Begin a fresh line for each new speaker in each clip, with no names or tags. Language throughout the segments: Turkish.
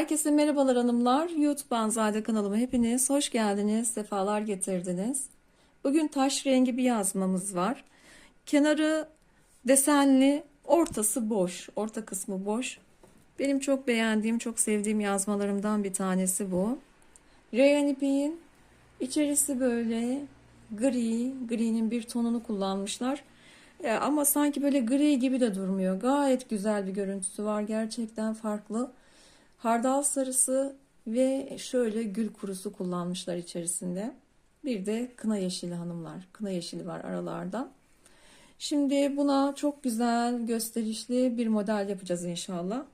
Herkese merhabalar hanımlar. YouTube Banzade kanalıma hepiniz hoş geldiniz, sefalar getirdiniz. Bugün taş rengi bir yazmamız var. Kenarı desenli, ortası boş, orta kısmı boş. Benim çok beğendiğim, çok sevdiğim yazmalarımdan bir tanesi bu. Rayon ipeğin içerisi böyle gri, gri'nin bir tonunu kullanmışlar. E, ama sanki böyle gri gibi de durmuyor. Gayet güzel bir görüntüsü var. Gerçekten farklı. Hardal sarısı ve şöyle gül kurusu kullanmışlar içerisinde. Bir de kına yeşili hanımlar. Kına yeşili var aralarda. Şimdi buna çok güzel gösterişli bir model yapacağız inşallah.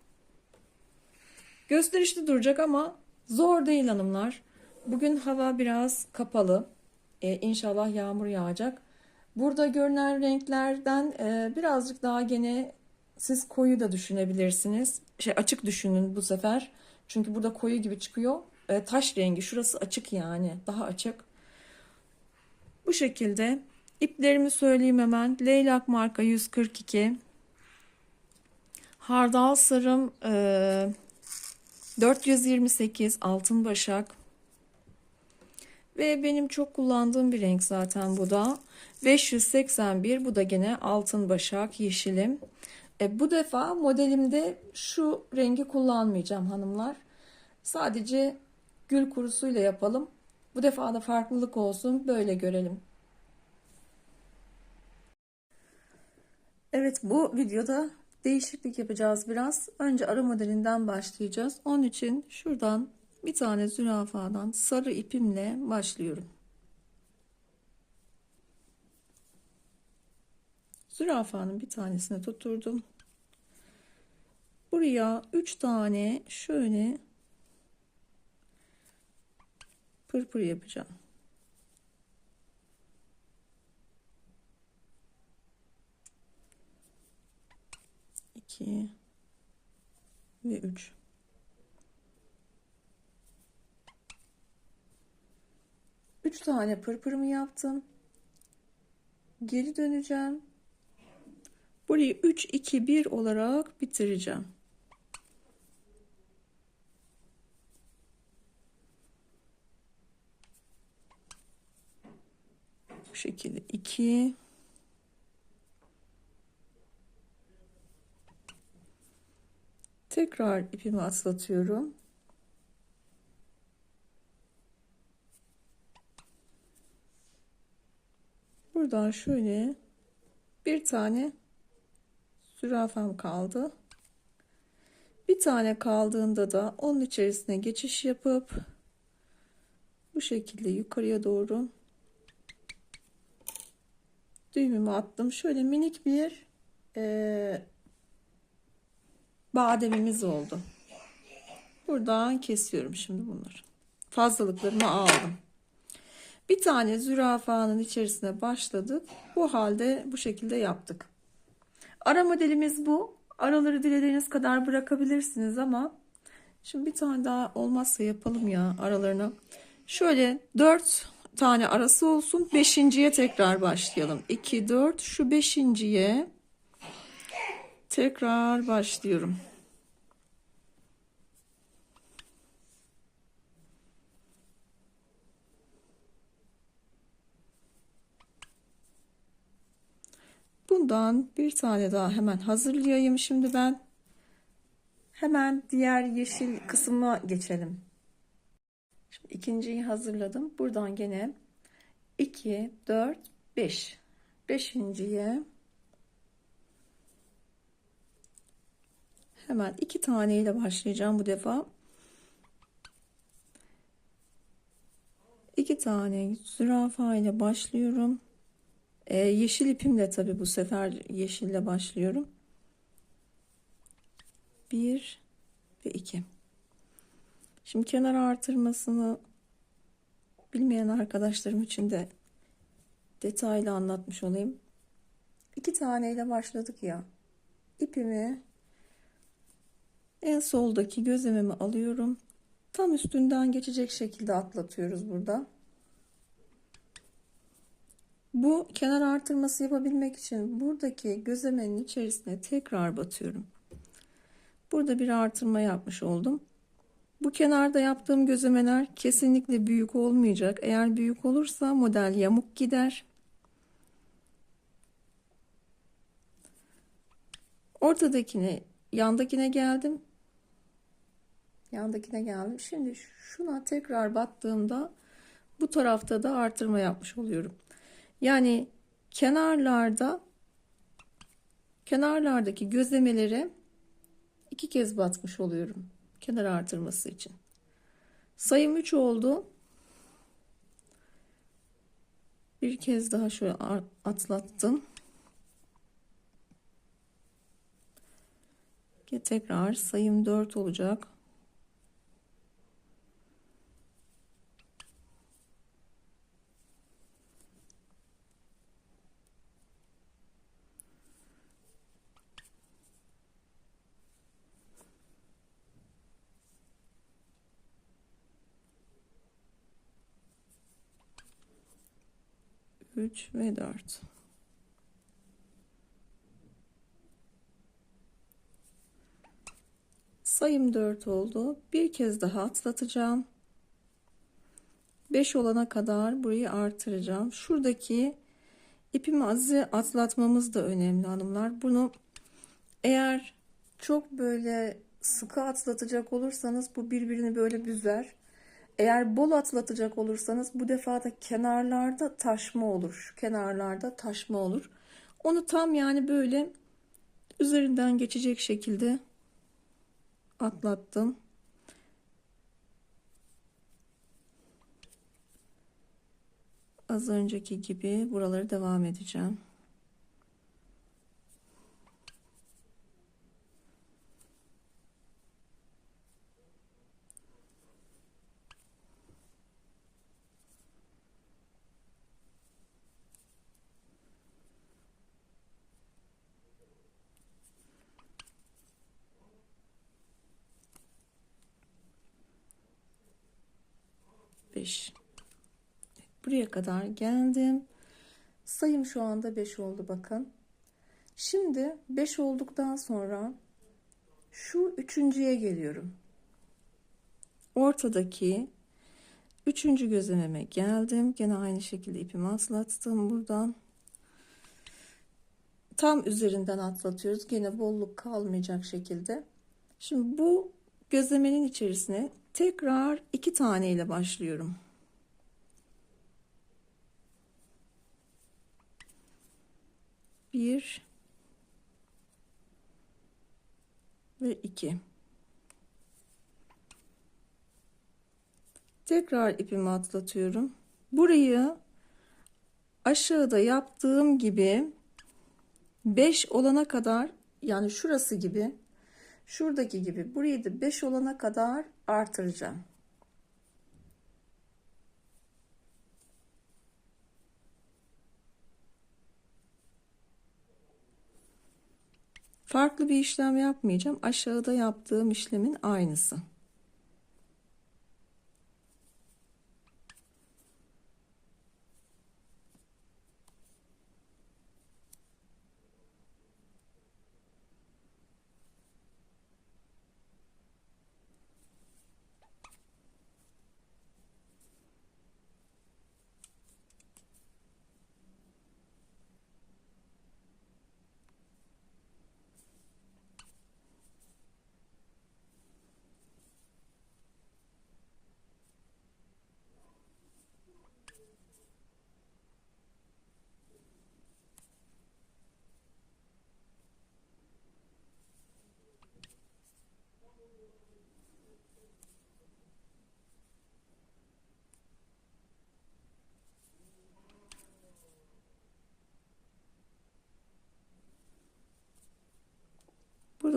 Gösterişli duracak ama zor değil hanımlar. Bugün hava biraz kapalı. Ee, inşallah yağmur yağacak. Burada görünen renklerden e, birazcık daha gene siz koyu da düşünebilirsiniz. Şey açık düşünün bu sefer. Çünkü burada koyu gibi çıkıyor. E, taş rengi şurası açık yani. Daha açık. Bu şekilde iplerimi söyleyeyim hemen. Leylak marka 142. Hardal sarım e, 428 altın başak. Ve benim çok kullandığım bir renk zaten bu da. 581 bu da gene altın başak yeşilim. E, bu defa modelimde şu rengi kullanmayacağım hanımlar. Sadece gül kurusuyla yapalım. Bu defa da farklılık olsun. Böyle görelim. Evet bu videoda değişiklik yapacağız biraz. Önce ara modelinden başlayacağız. Onun için şuradan bir tane zürafadan sarı ipimle başlıyorum. Zürafanın bir tanesini tuturdum. Buraya 3 tane şöyle pırpır yapacağım. İki ve üç. Üç tane pırpırımı yaptım. Geri döneceğim. Burayı 3 2 1 olarak bitireceğim. Bu şekilde 2 Tekrar ipimi atlatıyorum. Buradan şöyle bir tane zürafam kaldı. Bir tane kaldığında da onun içerisine geçiş yapıp bu şekilde yukarıya doğru düğümümü attım. Şöyle minik bir e, bademimiz oldu. Buradan kesiyorum şimdi bunları. Fazlalıklarımı aldım. Bir tane zürafanın içerisine başladık. Bu halde bu şekilde yaptık. Ara modelimiz bu. Araları dilediğiniz kadar bırakabilirsiniz ama şimdi bir tane daha olmazsa yapalım ya aralarını. Şöyle 4 tane arası olsun. 5.ye tekrar başlayalım. 2 4 şu 5.ye tekrar başlıyorum. Bundan bir tane daha hemen hazırlayayım şimdi ben. Hemen diğer yeşil kısmına geçelim. Şimdi ikinciyi hazırladım. Buradan gene 2, 4, 5. Beşinciye hemen iki tane ile başlayacağım bu defa. İki tane zürafa ile başlıyorum. Ee, yeşil ipimle tabi bu sefer yeşille başlıyorum. Bir ve iki. Şimdi kenar artırmasını bilmeyen arkadaşlarım için de detaylı anlatmış olayım. İki taneyle başladık ya. İpimi en soldaki gözlemimi alıyorum. Tam üstünden geçecek şekilde atlatıyoruz burada. Bu kenar artırması yapabilmek için buradaki gözlemenin içerisine tekrar batıyorum. Burada bir artırma yapmış oldum. Bu kenarda yaptığım gözlemeler kesinlikle büyük olmayacak. Eğer büyük olursa model yamuk gider. Ortadakine, yandakine geldim. Yandakine geldim. Şimdi şuna tekrar battığımda bu tarafta da artırma yapmış oluyorum. Yani kenarlarda kenarlardaki gözlemelere iki kez batmış oluyorum. Kenar artırması için. Sayım 3 oldu. Bir kez daha şöyle atlattım. Tekrar sayım 4 olacak. Üç ve dört. Sayım 4 oldu. Bir kez daha atlatacağım. 5 olana kadar burayı artıracağım. Şuradaki ipimizi atlatmamız da önemli hanımlar. Bunu eğer çok böyle sıkı atlatacak olursanız bu birbirini böyle büzer. Eğer bol atlatacak olursanız bu defa da kenarlarda taşma olur. Şu kenarlarda taşma olur. Onu tam yani böyle üzerinden geçecek şekilde atlattım. Az önceki gibi buraları devam edeceğim. Beş. Buraya kadar geldim. Sayım şu anda 5 oldu bakın. Şimdi 5 olduktan sonra şu üçüncüye geliyorum. Ortadaki üçüncü gözlememe geldim. Gene aynı şekilde ipimi atlattım buradan. Tam üzerinden atlatıyoruz. Gene bolluk kalmayacak şekilde. Şimdi bu gözlemenin içerisine tekrar iki tane ile başlıyorum. Bir ve iki. Tekrar ipimi atlatıyorum. Burayı aşağıda yaptığım gibi 5 olana kadar yani şurası gibi şuradaki gibi burayı da 5 olana kadar artıracağım. Farklı bir işlem yapmayacağım. Aşağıda yaptığım işlemin aynısı.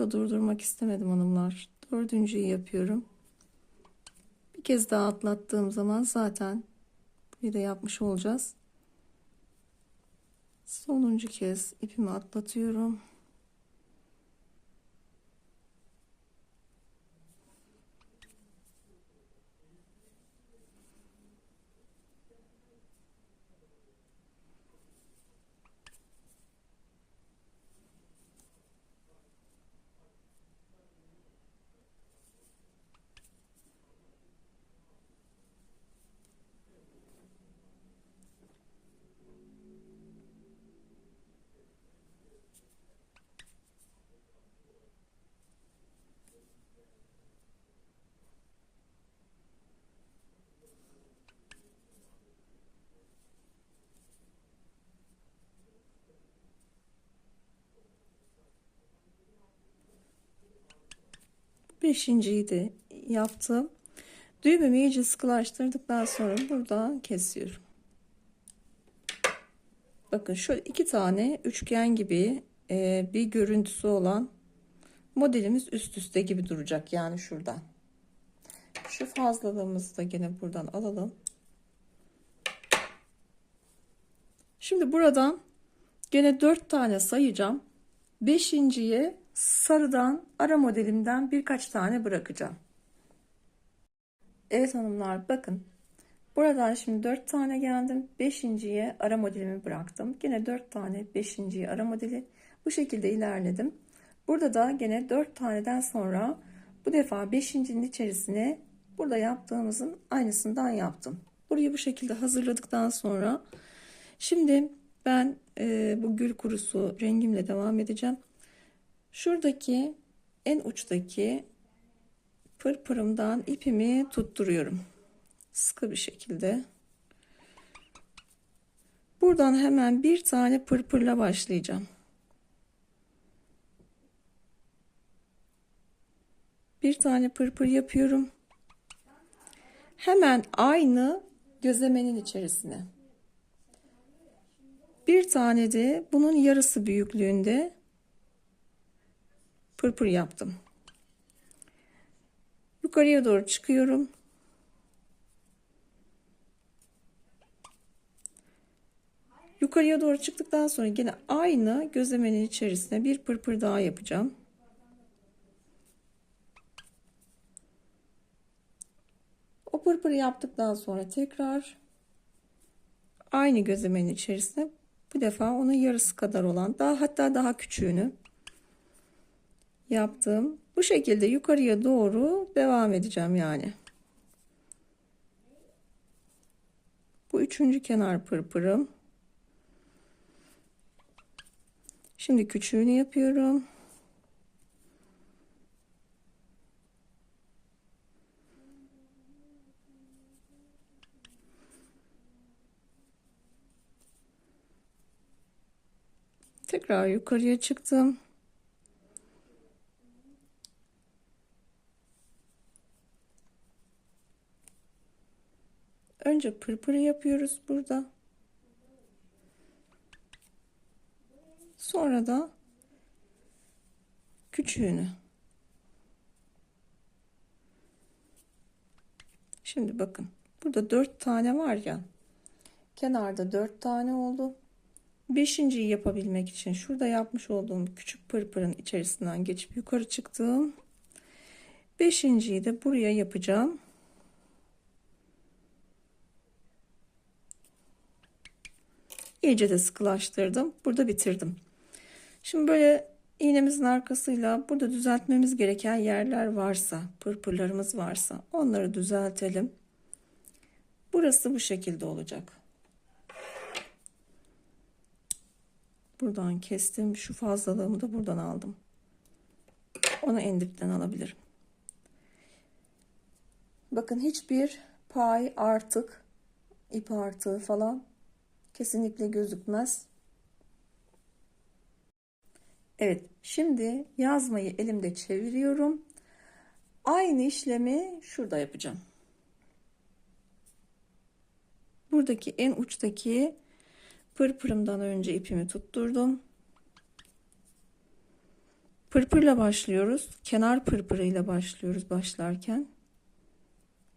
Burada durdurmak istemedim hanımlar. Dördüncüyü yapıyorum. Bir kez daha atlattığım zaman zaten bir de yapmış olacağız. Sonuncu kez ipimi atlatıyorum. Beşinciyi de yaptım. Düğümümü iyice sıkılaştırdıktan sonra buradan kesiyorum. Bakın şöyle iki tane üçgen gibi e, bir görüntüsü olan modelimiz üst üste gibi duracak. Yani şuradan. Şu fazlalığımızı da gene buradan alalım. Şimdi buradan gene dört tane sayacağım. Beşinciye sarıdan ara modelimden birkaç tane bırakacağım. Evet hanımlar bakın. Buradan şimdi 4 tane geldim. 5.ye ara modelimi bıraktım. Yine 4 tane 5.ye ara modeli. Bu şekilde ilerledim. Burada da gene 4 taneden sonra bu defa 5.'nin içerisine burada yaptığımızın aynısından yaptım. Burayı bu şekilde hazırladıktan sonra şimdi ben e, bu gül kurusu rengimle devam edeceğim. Şuradaki en uçtaki pırpırımdan ipimi tutturuyorum. Sıkı bir şekilde. Buradan hemen bir tane pırpırla başlayacağım. Bir tane pırpır yapıyorum. Hemen aynı gözlemenin içerisine. Bir tane de bunun yarısı büyüklüğünde pırpır yaptım. Yukarıya doğru çıkıyorum. Yukarıya doğru çıktıktan sonra yine aynı gözlemenin içerisine bir pırpır daha yapacağım. O pırpırı yaptıktan sonra tekrar aynı gözlemenin içerisine bu defa onun yarısı kadar olan daha hatta daha küçüğünü yaptım. Bu şekilde yukarıya doğru devam edeceğim yani. Bu üçüncü kenar pırpırım. Şimdi küçüğünü yapıyorum. Tekrar yukarıya çıktım. Önce pırpırı yapıyoruz burada. Sonra da küçüğünü. Şimdi bakın. Burada dört tane var ya. Kenarda dört tane oldu. Beşinciyi yapabilmek için şurada yapmış olduğum küçük pırpırın içerisinden geçip yukarı çıktım. Beşinciyi de buraya yapacağım. İyice de sıkılaştırdım. Burada bitirdim. Şimdi böyle iğnemizin arkasıyla burada düzeltmemiz gereken yerler varsa, pırpırlarımız varsa onları düzeltelim. Burası bu şekilde olacak. Buradan kestim. Şu fazlalığımı da buradan aldım. Onu en dipten alabilirim. Bakın hiçbir pay artık ip artığı falan kesinlikle gözükmez. Evet, şimdi yazmayı elimde çeviriyorum. Aynı işlemi şurada yapacağım. Buradaki en uçtaki pırpırımdan önce ipimi tutturdum. Pırpırla başlıyoruz. Kenar pırpırıyla başlıyoruz başlarken.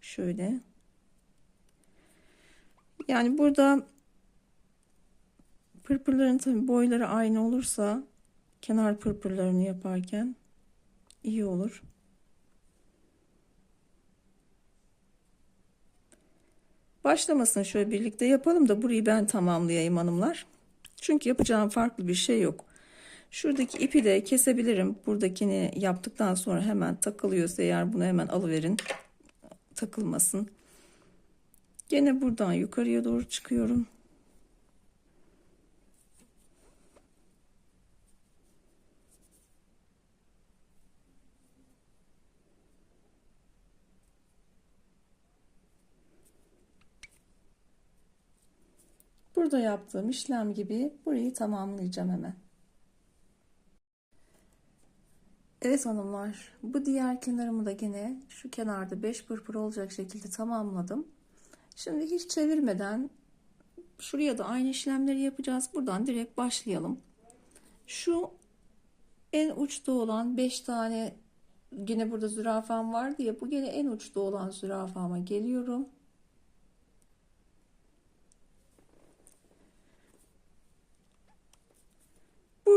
Şöyle. Yani burada pırpırların tabi boyları aynı olursa kenar pırpırlarını yaparken iyi olur. Başlamasını şöyle birlikte yapalım da burayı ben tamamlayayım hanımlar. Çünkü yapacağım farklı bir şey yok. Şuradaki ipi de kesebilirim. Buradakini yaptıktan sonra hemen takılıyorsa eğer bunu hemen alıverin. Takılmasın. Gene buradan yukarıya doğru çıkıyorum. Burada yaptığım işlem gibi burayı tamamlayacağım hemen. Evet hanımlar, bu diğer kenarımı da yine şu kenarda 5 pırpır olacak şekilde tamamladım. Şimdi hiç çevirmeden şuraya da aynı işlemleri yapacağız. Buradan direkt başlayalım. Şu en uçta olan 5 tane yine burada zürafam var diye bu gene en uçta olan zürafama geliyorum.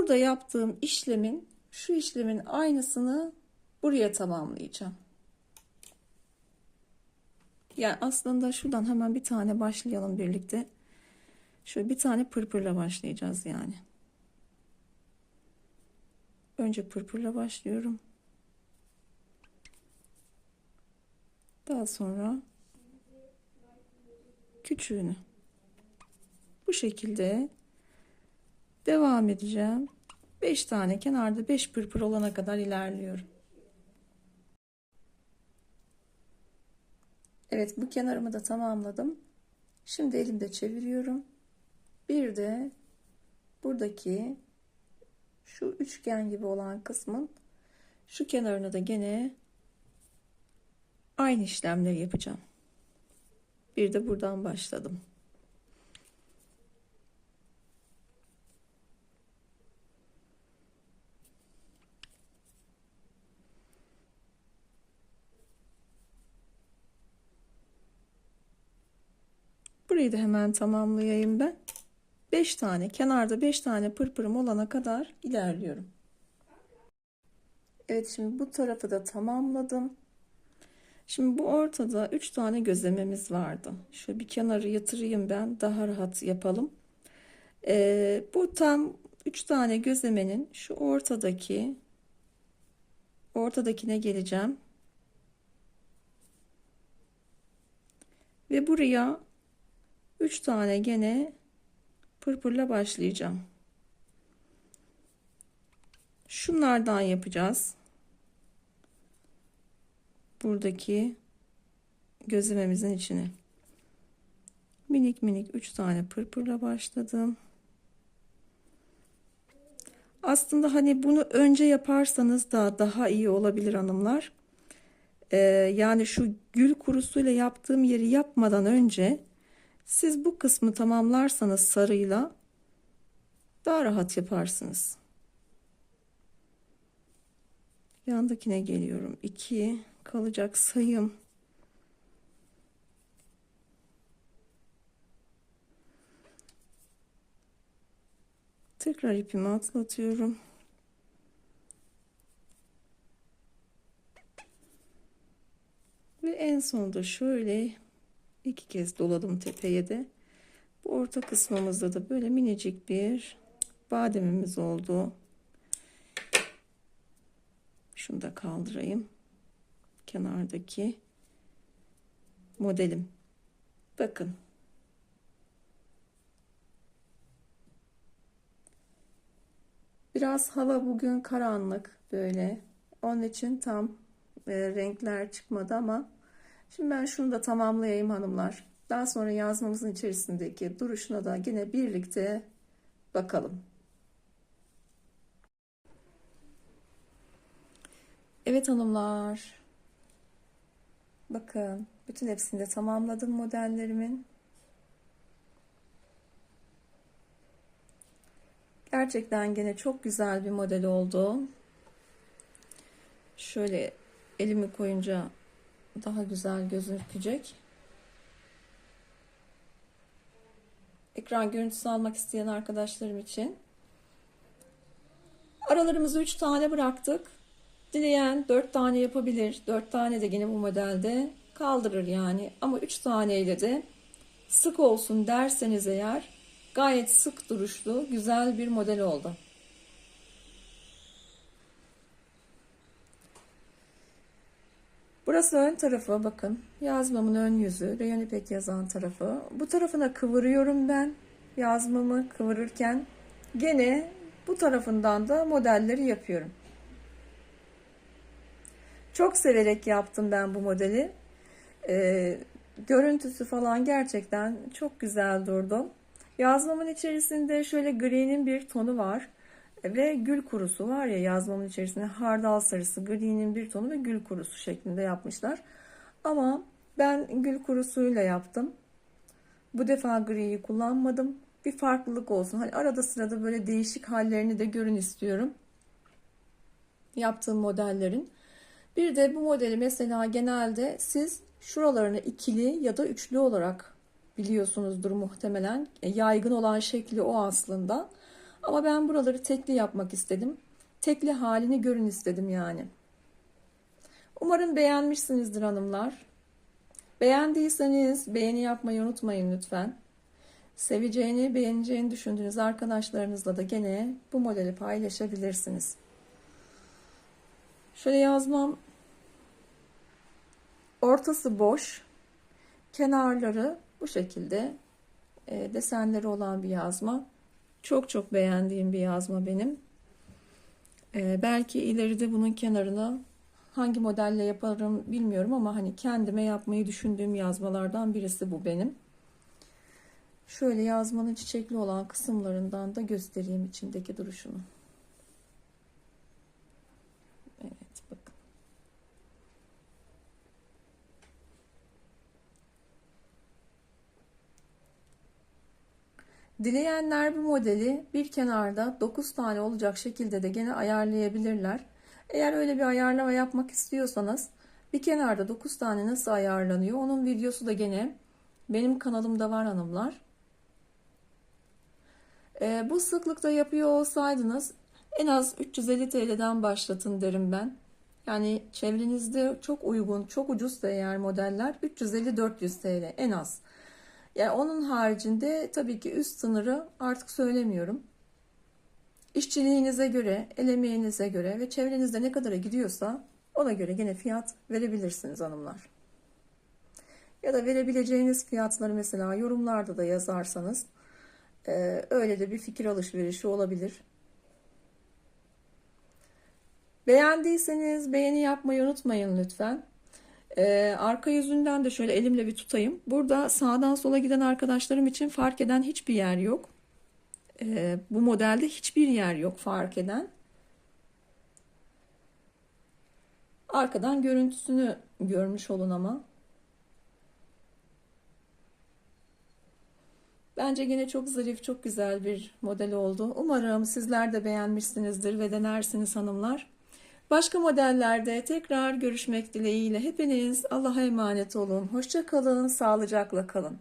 Burada yaptığım işlemin şu işlemin aynısını buraya tamamlayacağım. Yani aslında şuradan hemen bir tane başlayalım birlikte. Şöyle bir tane pırpırla başlayacağız yani. Önce pırpırla başlıyorum. Daha sonra küçüğünü. Bu şekilde devam edeceğim. 5 tane kenarda 5 pırpır olana kadar ilerliyorum. Evet bu kenarımı da tamamladım. Şimdi elimde çeviriyorum. Bir de buradaki şu üçgen gibi olan kısmın şu kenarını da gene aynı işlemleri yapacağım. Bir de buradan başladım. Burayı da hemen tamamlayayım ben. 5 tane kenarda 5 tane pırpırım olana kadar ilerliyorum. Evet şimdi bu tarafı da tamamladım. Şimdi bu ortada 3 tane gözlememiz vardı. Şöyle bir kenarı yatırayım ben daha rahat yapalım. Ee, bu tam 3 tane gözlemenin şu ortadaki ortadakine geleceğim. Ve buraya 3 tane gene pırpırla başlayacağım. Şunlardan yapacağız. Buradaki gözlememizin içine. Minik minik 3 tane pırpırla başladım. Aslında hani bunu önce yaparsanız da daha iyi olabilir hanımlar. Ee, yani şu gül kurusuyla yaptığım yeri yapmadan önce siz bu kısmı tamamlarsanız sarıyla daha rahat yaparsınız. Yandakine geliyorum. 2 kalacak sayım. Tekrar ipimi atlatıyorum. Ve en sonunda şöyle iki kez doladım tepeye de. Bu orta kısmımızda da böyle minicik bir bademimiz oldu. Şunu da kaldırayım. Kenardaki modelim. Bakın. Biraz hava bugün karanlık böyle. Onun için tam e, renkler çıkmadı ama şimdi ben şunu da tamamlayayım hanımlar. Daha sonra yazmamızın içerisindeki duruşuna da yine birlikte bakalım. Evet hanımlar. Bakın bütün hepsini de tamamladım modellerimin. Gerçekten gene çok güzel bir model oldu. Şöyle elimi koyunca daha güzel gözükecek. Ekran görüntüsü almak isteyen arkadaşlarım için. Aralarımızı 3 tane bıraktık. Dileyen 4 tane yapabilir. 4 tane de yine bu modelde kaldırır yani. Ama 3 taneyle de sık olsun derseniz eğer gayet sık duruşlu güzel bir model oldu. Burası ön tarafı bakın. Yazmamın ön yüzü. Reyon ipek yazan tarafı. Bu tarafına kıvırıyorum ben. Yazmamı kıvırırken gene bu tarafından da modelleri yapıyorum. Çok severek yaptım ben bu modeli. Ee, görüntüsü falan gerçekten çok güzel durdu. Yazmamın içerisinde şöyle gri'nin bir tonu var. Ve gül kurusu var ya yazmamın içerisinde hardal sarısı, gri'nin bir tonu ve gül kurusu şeklinde yapmışlar. Ama ben gül kurusuyla yaptım. Bu defa griyi kullanmadım. Bir farklılık olsun. Hani arada sırada böyle değişik hallerini de görün istiyorum. Yaptığım modellerin. Bir de bu modeli mesela genelde siz şuralarını ikili ya da üçlü olarak biliyorsunuzdur muhtemelen. E, Yaygın olan şekli o aslında. Ama ben buraları tekli yapmak istedim. Tekli halini görün istedim yani. Umarım beğenmişsinizdir hanımlar. Beğendiyseniz beğeni yapmayı unutmayın lütfen. Seveceğini, beğeneceğini düşündüğünüz arkadaşlarınızla da gene bu modeli paylaşabilirsiniz. Şöyle yazmam ortası boş, kenarları bu şekilde e, desenleri olan bir yazma. Çok çok beğendiğim bir yazma benim. E, belki ileride bunun kenarına hangi modelle yaparım bilmiyorum ama hani kendime yapmayı düşündüğüm yazmalardan birisi bu benim. Şöyle yazmanın çiçekli olan kısımlarından da göstereyim içindeki duruşunu. Evet bakın. Dileyenler bu modeli bir kenarda 9 tane olacak şekilde de gene ayarlayabilirler. Eğer öyle bir ayarlama yapmak istiyorsanız bir kenarda 9 tane nasıl ayarlanıyor onun videosu da gene benim kanalımda var hanımlar. Ee, bu sıklıkta yapıyor olsaydınız en az 350 TL'den başlatın derim ben. Yani çevrenizde çok uygun, çok ucuzsa eğer modeller 350-400 TL en az. Yani onun haricinde tabii ki üst sınırı artık söylemiyorum. İşçiliğinize göre, el emeğinize göre ve çevrenizde ne kadara gidiyorsa ona göre gene fiyat verebilirsiniz hanımlar. Ya da verebileceğiniz fiyatları mesela yorumlarda da yazarsanız e, öyle de bir fikir alışverişi olabilir. Beğendiyseniz beğeni yapmayı unutmayın lütfen. Ee, arka yüzünden de şöyle elimle bir tutayım. Burada sağdan sola giden arkadaşlarım için fark eden hiçbir yer yok. Ee, bu modelde hiçbir yer yok fark eden. Arkadan görüntüsünü görmüş olun ama. Bence yine çok zarif, çok güzel bir model oldu. Umarım sizler de beğenmişsinizdir ve denersiniz hanımlar. Başka modellerde tekrar görüşmek dileğiyle hepiniz Allah'a emanet olun. Hoşça kalın, sağlıcakla kalın.